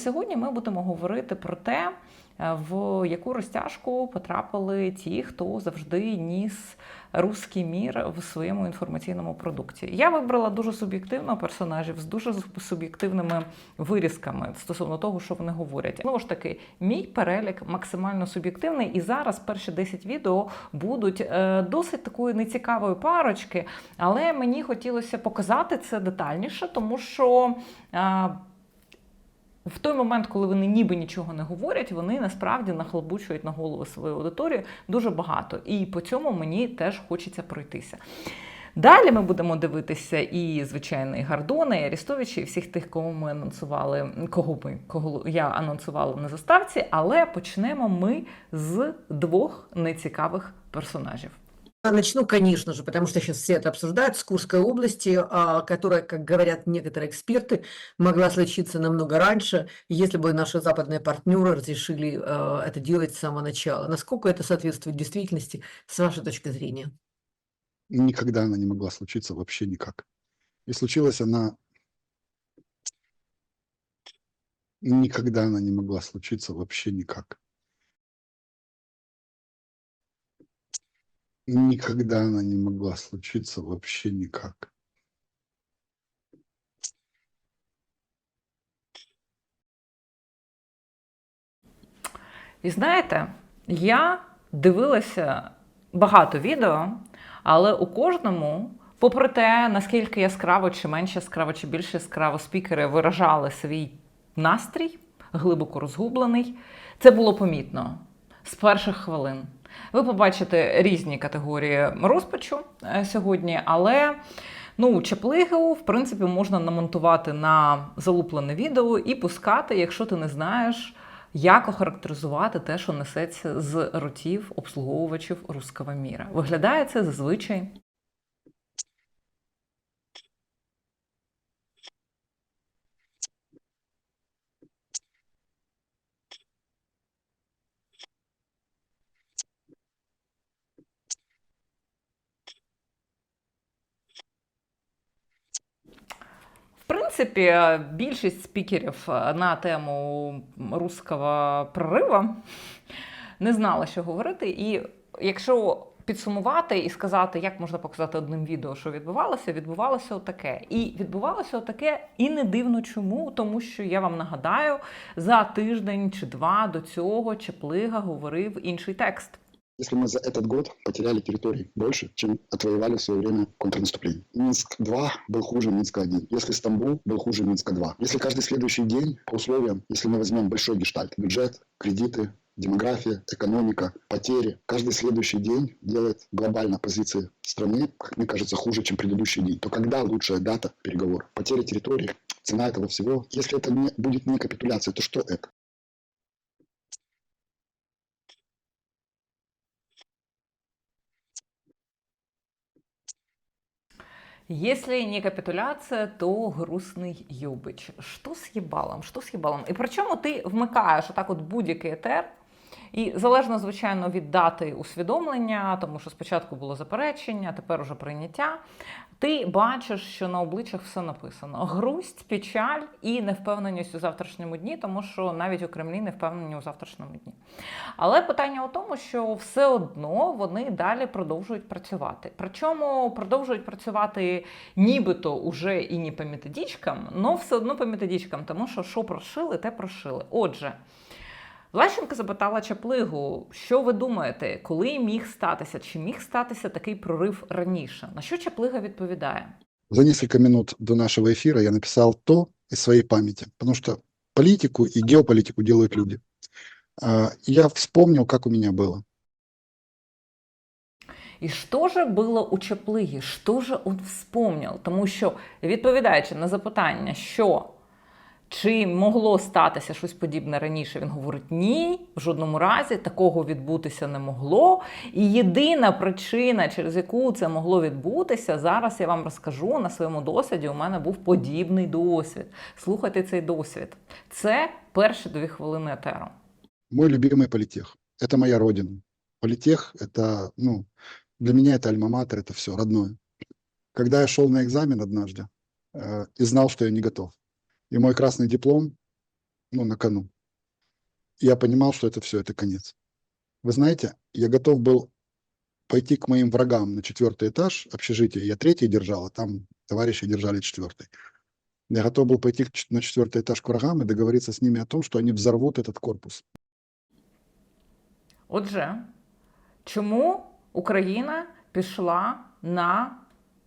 сьогодні ми будемо говорити про те, е, в яку розтяжку потрапили ті, хто завжди ніс руський мір в своєму інформаційному продукті. Я вибрала дуже суб'єктивно персонажів з дуже суб'єктивними вирізками стосовно того, що вони говорять. Знову ж таки, мій перелік максимально суб'єктивний, і зараз перші 10 відео будуть е, досить такої нецікавої парочки, але мені хотілося показати це детальніше, тому що. В той момент, коли вони ніби нічого не говорять, вони насправді нахлобучують на голову свою аудиторію дуже багато. І по цьому мені теж хочеться пройтися. Далі ми будемо дивитися і звичайно і Гордона, і Арістовича, і всіх тих, кого ми анонсували, кого ми кого я анонсувала на заставці. Але почнемо ми з двох нецікавих персонажів. Начну, конечно же, потому что сейчас все это обсуждают, с Курской области, а, которая, как говорят некоторые эксперты, могла случиться намного раньше, если бы наши западные партнеры разрешили а, это делать с самого начала. Насколько это соответствует действительности, с вашей точки зрения? Никогда она не могла случиться вообще никак. И случилась она... Никогда она не могла случиться вообще никак. Никогда она не могла случиться вообще никак. І знаєте, я дивилася багато відео, але у кожному, попри те, наскільки яскраво чи менш яскраво, чи більш яскраво спікери виражали свій настрій, глибоко розгублений, це було помітно з перших хвилин. Ви побачите різні категорії розпачу е, сьогодні, але ну, чаплигу, в принципі, можна намонтувати на залуплене відео і пускати, якщо ти не знаєш, як охарактеризувати те, що несеться з ротів обслуговувачів руского міра. Виглядає це зазвичай. Принципі, більшість спікерів на тему руського прорива не знала, що говорити. І якщо підсумувати і сказати, як можна показати одним відео, що відбувалося, відбувалося отаке. І відбувалося отаке, і не дивно чому, тому що я вам нагадаю, за тиждень чи два до цього Чеплига говорив інший текст. Если мы за этот год потеряли территорий больше, чем отвоевали в свое время контрнаступление. Минск-2 был хуже Минска-1. Если Стамбул был хуже Минска-2. Если каждый следующий день по условиям, если мы возьмем большой гештальт, бюджет, кредиты, демография, экономика, потери, каждый следующий день делает глобально позиции страны, как мне кажется, хуже, чем предыдущий день. То когда лучшая дата переговоров? Потеря территории, цена этого всего. Если это не, будет не капитуляция, то что это? Если не капитуляция, то грустний Юбич. Що з їбалом? Що з їбалом? І причому ти вмикаєш отак от будь-який етер, і залежно, звичайно, від дати усвідомлення, тому що спочатку було заперечення, тепер уже прийняття. Ти бачиш, що на обличчях все написано: грусть, печаль і невпевненість у завтрашньому дні, тому що навіть у Кремлі не впевнені у завтрашньому дні. Але питання у тому, що все одно вони далі продовжують працювати. Причому продовжують працювати нібито уже і не по методичкам, але все одно по методичкам, тому що що прошили, те прошили. Отже. Влащенко запитала Чаплигу, що ви думаєте, коли міг статися, чи міг статися такий прорив раніше? На що Чаплига відповідає? За несколько минут до нашего эфира я написал то из своей памяти, потому что политику и геополитику делают люди. Я вспомнил, как у меня было. І що же було у Чаплиги? Що же він вспомнив? Тому що, відповідаючи на запитання, що чи могло статися щось подібне раніше, він говорить: ні, в жодному разі такого відбутися не могло. І єдина причина, через яку це могло відбутися, зараз я вам розкажу на своєму досвіді. У мене був подібний досвід. Слухайте цей досвід. Це перші дві хвилини етеру. Мой любимый политех. Это моя родина. Политех – это, ну, для меня это альма-матер, это все родное. Когда я шел на экзамен однажды э, и знал, что я не готов, и мой красный диплом ну, на кону. Я понимал, что это все, это конец. Вы знаете, я готов был пойти к моим врагам на четвертый этаж общежития. Я третий держал, а там товарищи держали четвертый. Я готов был пойти на четвертый этаж к врагам и договориться с ними о том, что они взорвут этот корпус. Отже, чому Україна пішла на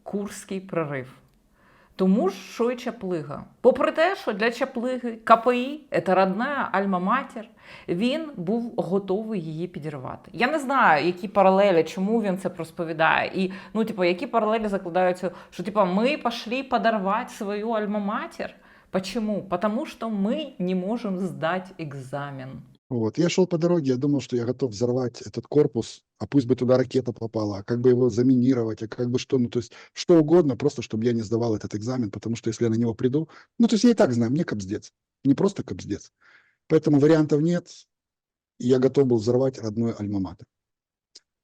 Курський прорив? Тому ж, що і Чаплига. Попри те, що для Чаплиги КПІ це родна альма-матір, він був готовий її підірвати. Я не знаю, які паралелі, чому він це розповідає. І ну, типу, які паралелі закладаються, що типу, ми пішли подорвати свою альма-матір. Почему? Потому что мы не можем сдать экзамен. Вот. Я шел по дороге, я думал, что я готов взорвать этот корпус, а пусть бы туда ракета попала, а как бы его заминировать, а как бы что, ну, то есть что угодно, просто чтобы я не сдавал этот экзамен, потому что если я на него приду, ну, то есть я и так знаю, мне кобздец, не просто кобздец. Поэтому вариантов нет, и я готов был взорвать родной альма-матер.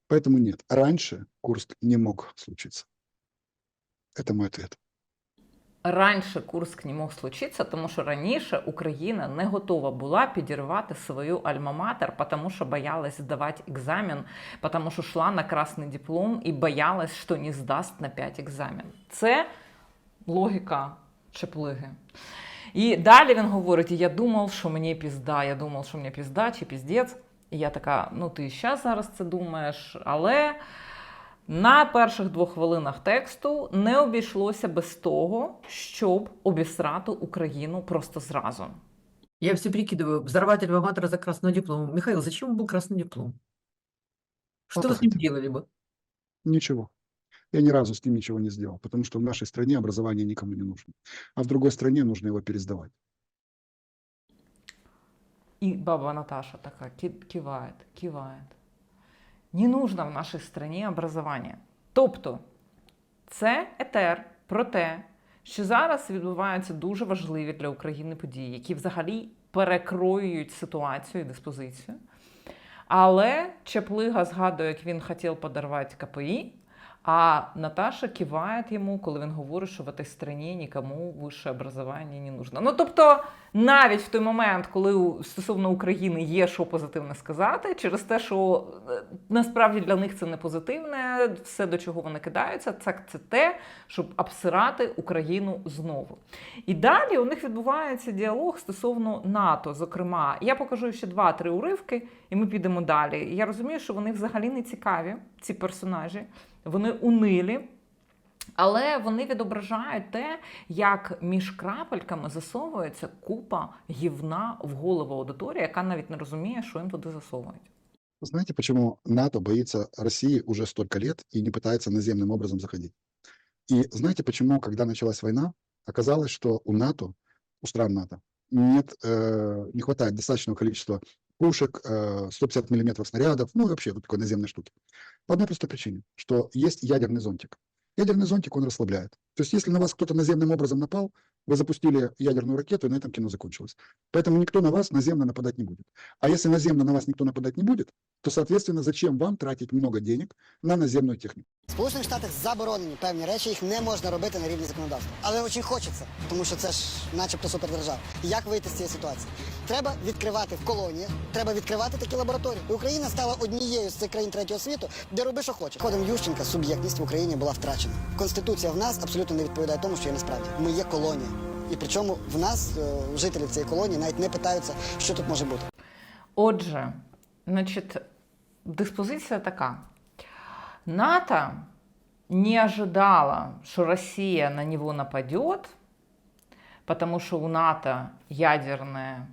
Поэтому нет, раньше Курск не мог случиться. Это мой ответ. Раніше Курск не мог случитися, тому що раніше Україна не готова була підірвати свою альма-матер, тому що боялась здавати екзамен, тому що йшла на красний диплом і боялась, що не здасть на 5 екзамен. Це логіка Чеплиги. І далі він говорить: я думав, що мені пізда, я думав, що мені пізда чи піздець. І я така: ну ти ще зараз це думаєш, але. На перших двох хвилинах тексту не обійшлося без того, щоб обісрати Україну просто зразу. Я все прикидываю, взорвать альма-матер за красный диплом. Михаил, зачем был красный диплом? Что Вот вы с ним так. делали бы? Ничего. Я ни разу с ним ничего не сделал, потому что в нашей стране образование никому не нужно. А в другой стране нужно его пересдавать. І баба Наташа така ки- киває, киває. Не нужно в нашій стране образування. Тобто, це етер про те, що зараз відбуваються дуже важливі для України події, які взагалі перекроюють ситуацію і диспозицію. Але Чеплига згадує, як він хотів подарувати КПІ, а Наташа киває йому, коли він говорить, що в цій країні нікому вище образування не нужно. Ну тобто, навіть в той момент, коли стосовно України є що позитивне сказати, через те, що е, насправді для них це не позитивне, все до чого вони кидаються, це, це те, щоб обсирати Україну знову. І далі у них відбувається діалог стосовно НАТО. Зокрема, я покажу ще два-три уривки, і ми підемо далі. Я розумію, що вони взагалі не цікаві, ці персонажі, вони унилі. Але вони відображають те, як між крапельками засовується купа гівна в голову аудиторії, яка навіть не розуміє, що їм туди засовують. Знаете, почему НАТО боится России уже столько лет и не пытается наземным образом заходить? И знаете, почему, когда началась война, оказалось, что у НАТО, у стран НАТО, нет, э, не хватает достаточного количества пушек, э, 150 миллиметров снарядов, ну и вообще вот такой наземной штуки. По одной простой причине, что есть ядерный зонтик. Ядерный зонтик, он расслабляет. То есть если на вас кто-то наземным образом напал, вы запустили ядерную ракету, и на этом кино закончилось. Поэтому никто на вас наземно нападать не будет. А если наземно на вас никто нападать не будет, то, соответственно, зачем вам тратить много денег на наземную технику? Сполучених Штатах заборонені певні речі, їх не можна робити на рівні законодавства. Але дуже хочеться, тому що це ж начебто супердержава. Як вийти з цієї ситуації? Треба відкривати в колоніях, треба відкривати такі лабораторії. І Україна стала однією з цих країн третього світу, де роби, що хочеш. Ходом Ющенка суб'єктність в Україні була втрачена. Конституція в нас абсолютно не відповідає тому, що є насправді. Ми є колонія. І причому в нас, е, жителів цієї колонії, навіть не питаються, що тут може бути. Отже, значить, диспозиція така. НАТО не ожидала, что Россия на него нападет, потому что у НАТО ядерная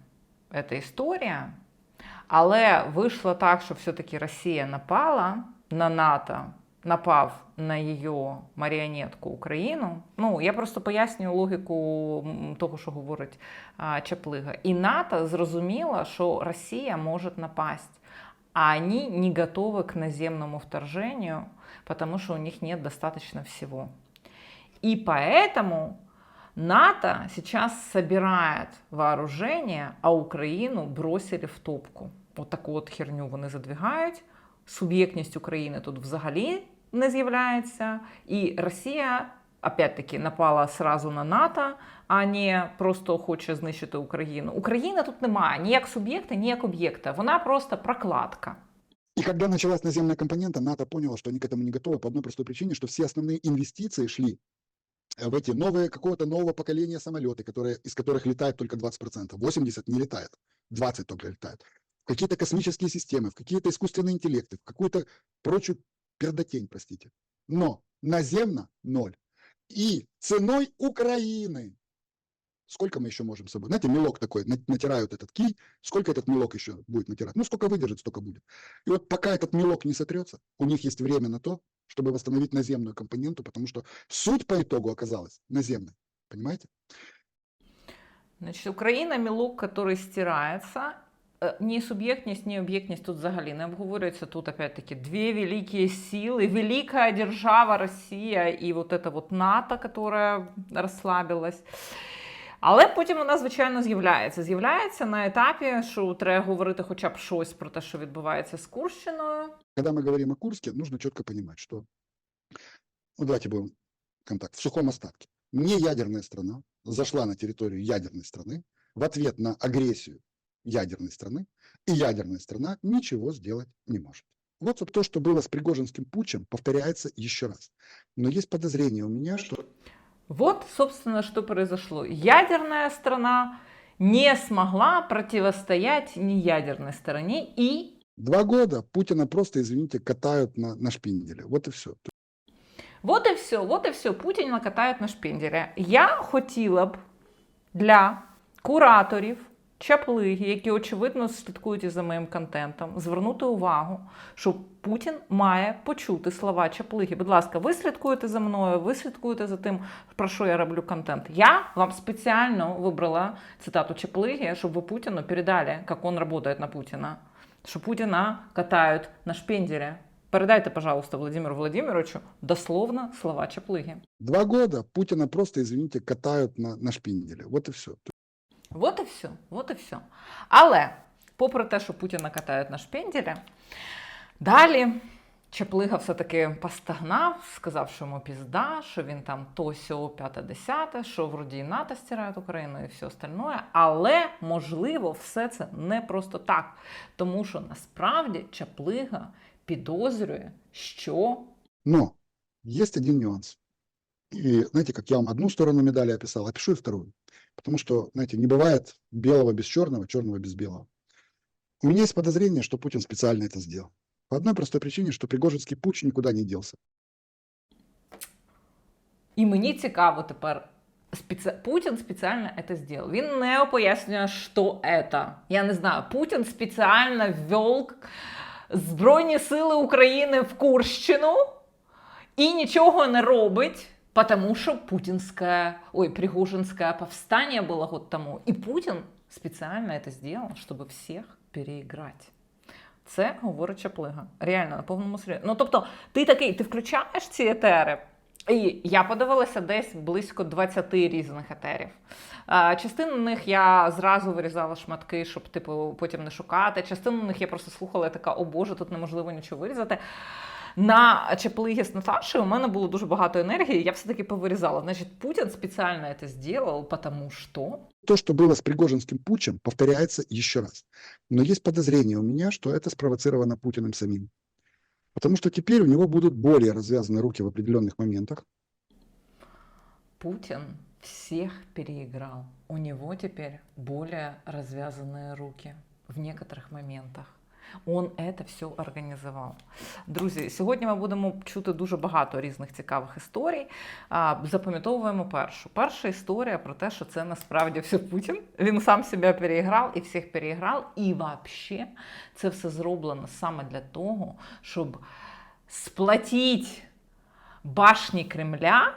эта історія. Але вийшло так, що все-таки Росія напала на НАТО, напав на її маріонетку Україну. Ну, я просто пояснюю логіку того, що говорить Чаплига. І НАТО зрозуміло, що Росія може напасть, а они не готовы к наземному вторжению, потому что у них нет достаточно всего. И поэтому НАТО сейчас собирает вооружение, а Украину бросили в топку. От таку от херню вони задвигають. Суб'єктність України тут взагалі не з'являється, і Росія опять-таки напала сразу на НАТО, а не просто хоче знищити Україну. Україна тут немає ні як суб'єкта, ні як об'єкта. Вона просто прокладка. И когда началась наземная компонента, НАТО поняло, что они к этому не готовы по одной простой причине, что все основные инвестиции шли э, в эти новые, какого-то нового поколения самолеты, которые, из которых летает только 20%. 80% не летает, 20% только летает. В какие-то космические системы, в какие-то искусственные интеллекты, в какую-то прочую пердотень, простите. Но наземно – ноль. И ценой Украины. Сколько мы еще можем с собой? Знаете, мелок такой, на- натирают этот кий, сколько этот мелок еще будет натирать? Ну, сколько выдержит, столько будет. И вот пока этот мелок не сотрется, у них есть время на то, чтобы восстановить наземную компоненту, потому что суть по итогу оказалась наземной. Понимаете? Значить, Україна мілок, який стирається. Е, Ні суб'єктність, ні об'єктність тут взагалі не обговорюється. Тут опять-таки дві великі сили, велика держава Росія і вот это вот НАТО, яка розслабилась. Але потім вона, звичайно, з'являється. З'являється на етапі, що треба говорити хоча б щось про те, що відбувається з Курщиною. Когда мы говорим о Курске, нужно четко понимать, что, ну давайте будем контакт, в сухом остатке. Не ядерная страна зашла на территорию ядерной страны в ответ на агрессию ядерной страны, и ядерная страна ничего сделать не может. Вот собственно, то, что было с Пригожинским путчем, повторяется еще раз. Но есть подозрение у меня, что Вот, собственно, что произошло. Ядерная страна не смогла противостоять неядерной стороне и два года Путина просто, извините, катают на, на шпинделе. Вот и все. Вот і все, вот і все. Путіна катають на шпіндері. Я хотіла б для кураторів чаплиги, які очевидно слідкують і за моїм контентом, звернути увагу, що Путін має почути слова чаплиги. Будь ласка, ви слідкуєте за мною, ви слідкуєте за тим, про що я роблю контент. Я вам спеціально вибрала цитату чаплиги, щоб ви Путіну передали, як він працює на Путіна. Що Путіна катають на шпіндері. Передайте, пожалуйста, Владимиру Владимировичу дословно слова Чаплыги. Два года Путина просто, извините, катают на, на шпинделе. Вот и все. От і все, от і все. Але, попри те, що Путіна катають на шпенделі, далі Чаплига все-таки постагнав, сказав, що йому пізда, що він там то сьо, п'яте, десяте, що вроді і НАТО стирають Україну і все остальное. Але, можливо, все це не просто так. Тому що насправді Чаплига підозрює, що Но есть один нюанс. И знаете, как я вам одну сторону медали описал, опишу и вторую. Потому что, знаете, не бывает белого без черного, черного без белого. У меня есть подозрение, что Путин специально это сделал. По одной простой причине, что Пригожинский путч никуда не делся. І мені цікаво тепер. Спеці... Путін спеціально це зробив. Він не пояснює, що це. Я не знаю. Путін спеціально ввел Збройні Сили України в Курщину і нічого не робить, тому що путінське, ой, Пригожинське повстання було год тому. І Путін спеціально це зробив, щоб всіх переіграти. Це говорить Чаплига. Реально, на повному серйозі. Ну, тобто, ти такий, ти включаєш ці етери, і я подивилася десь близько 20 різних етерів. Частину них я зразу вирізала шматки, щоб типу потім не шукати. Частину них я просто слухала і така, о Боже, тут неможливо нічого вирізати. На Чаплигі з Наташею у мене було дуже багато енергії, я все-таки повирізала. Значить, Путін спеціально це зробив, тому що То, что было с Пригожинским путчем, повторяется еще раз. Но есть подозрение у меня, что это спровоцировано Путиным самим. Потому что теперь у него будут более развязаны руки в определенных моментах. Путин всех переиграл. У него теперь более развязанные руки в некоторых моментах. Он це все організував. Друзі, сьогодні ми будемо чути дуже багато різних цікавих історій. Запам'ятовуємо першу. Перша історія про те, що це насправді все Путін. Він сам себе переіграв і всіх переіграв. І взагалі це все зроблено саме для того, щоб сплотити башні Кремля,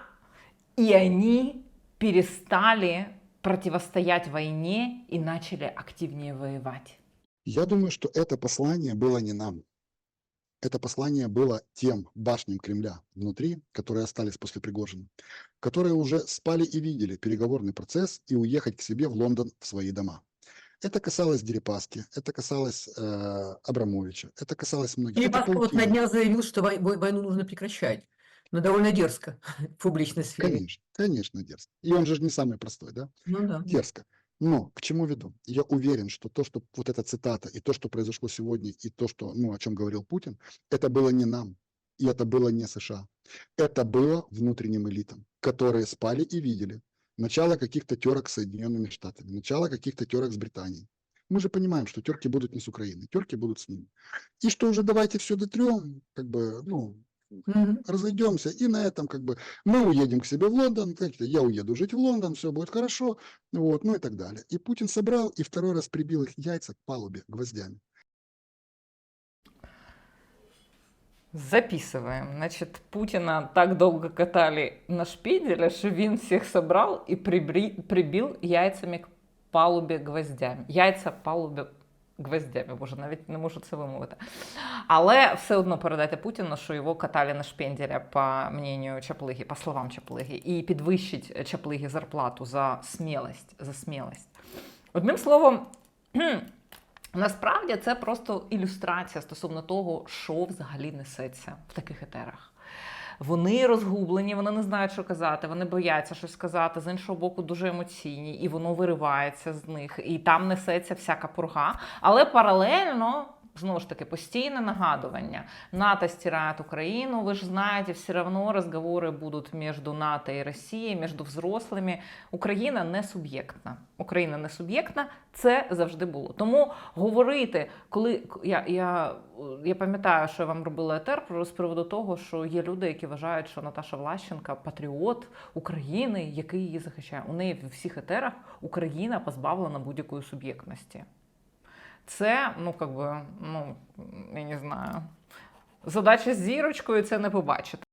и они перестали противостоять войне и начали активнее воевать. Я думаю, что это послание было не нам. Это послание было тем башням Кремля внутри, которые остались после Пригожина, которые уже спали и видели переговорный процесс и уехать к себе в Лондон в свои дома. Это касалось Дерипаски, это касалось э, Абрамовича, это касалось многих. Дерипаска вот на днях заявил, что вой- вой- войну нужно прекращать. Но довольно дерзко в публичной сфере. Конечно, конечно, дерзко. И он же не самый простой, да? Ну да. Дерзко. Но к чему веду? Я уверен, что то, что вот эта цитата и то, что произошло сегодня, и то, что, ну, о чем говорил Путин, это было не нам, и это было не США. Это было внутренним элитам, которые спали и видели начало каких-то терок с Соединенными Штатами, начало каких-то терок с Британией. Мы же понимаем, что терки будут не с Украиной, терки будут с ними. И что уже давайте все дотрем, как бы, ну, Мгм. разойдемся, и на этом как бы мы уедем к себе в Лондон, как-то я уеду жить в Лондон, все будет хорошо, вот, ну и так далее. И Путин собрал и второй раз прибил их яйца к палубе гвоздями. Записываем. Значит, Путина так долго катали на шпиделе, що він всіх собрав і прибрі- прибив яйцями к палубі гвоздями. Яйця палубі гвоздями, боже, навіть не можу це вимовити. Але все одно передайте Путіну, що його катали на шпенделя, по мнению Чаплиги, по словам Чаплиги, і підвищить Чаплиги зарплату за смілость, за смілость. Одним словом, Насправді це просто ілюстрація стосовно того, що взагалі несеться в таких етерах. Вони розгублені, вони не знають, що казати, вони бояться щось сказати. З іншого боку, дуже емоційні, і воно виривається з них, і там несеться всяка пурга. Але паралельно. Знову ж таки, постійне нагадування. НАТО стирает Украину, вы же знаете, все равно разговоры будут между НАТО и Россией, между взрослими. Україна не суб'єктна. Україна не суб'єктна, це завжди було. Тому говорити, коли я, я, я пам'ятаю, що я вам робила етер з приводу того, що є люди, які вважають, що Наташа Влащенка патріот України, який її захищає. У неї в всіх етерах Україна позбавлена будь-якої суб'єктності. Це, ну, как би, ну, я не знаю. Задача з зірочкою це не побачити.